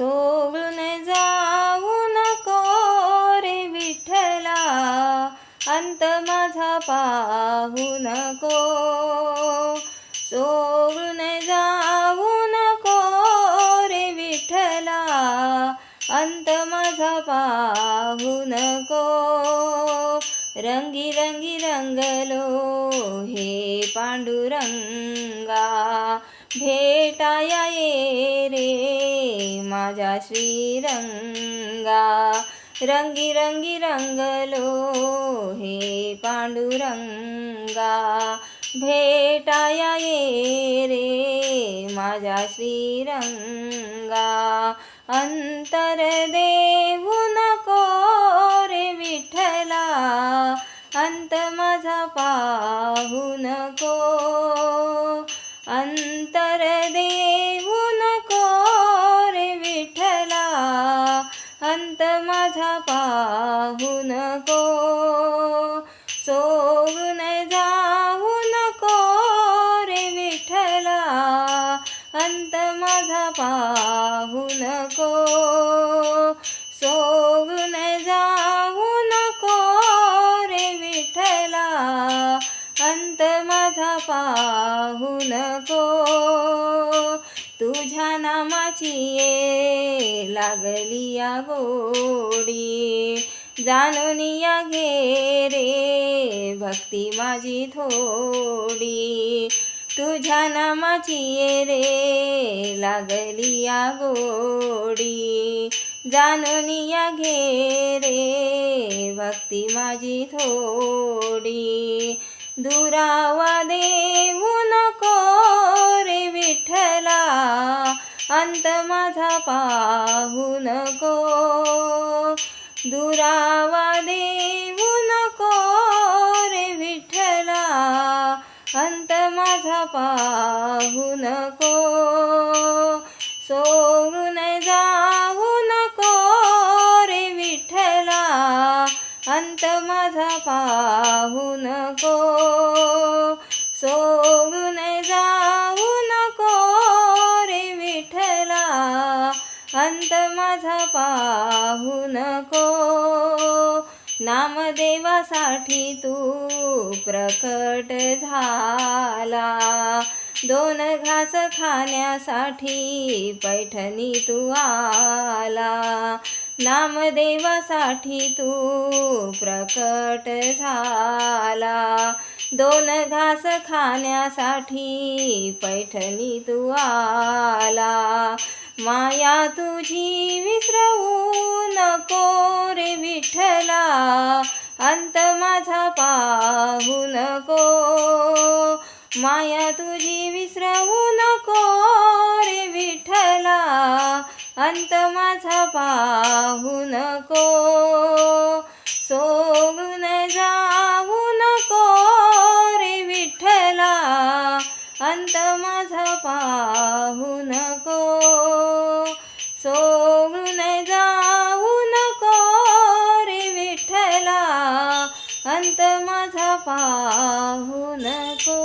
सोडून जाऊ नको रे विठ्ठला. अंत माझा पाहू नको. सोडून जाऊ नको रे विठ्ठला. अंत माझा पाहू नको. रंगी रंगी रंगलो हे पांडुरंगा. भेटाया ये रे. माझ्या श्रीरंगा. रंगी रंगी रंगलो हे पांडुरंगा. भेटाया ये रे माझ्या श्रीरंगा. अंतर देऊ माझा पाहू नको. सोडून जाऊ नको रे विठ्ठला. अंत माझा पाहू नको. सोडून जाऊ नको रे विठ्ठला. अंत माझा पाहू नको. तुझ्या नामाची ये लागली या गोडी जाणून या घे रे भक्ती माझी थोडी. तुझ्या नामाची ये रे लागली या गोडी जाणून या घे रे भक्ती माझी थोडी. दुरावा देऊ नको माझा पाहू नको. दुरावा देऊ नको रे विठ्ठला. अंत माझा पाहू नको. सोडून जाऊ नको रे विठ्ठला. अंत माझा पाहू नको. अंत माझा पाहू नको. नामदेवासाठी तू प्रकट झाला. दोन घास खाण्यासाठी पैठणी तू आला. नामदेवासाठी तू प्रकट झाला. दोन घास खाण्यासाठी पैठणी तू आला. माया तुझी विसरवू नको रे विठ्ठला. अंत माझा पाहू नको. माया तुझी विसरवू नको रे विठ्ठला. अंत माझा पाहू नको. अंत माझा पाहू नको.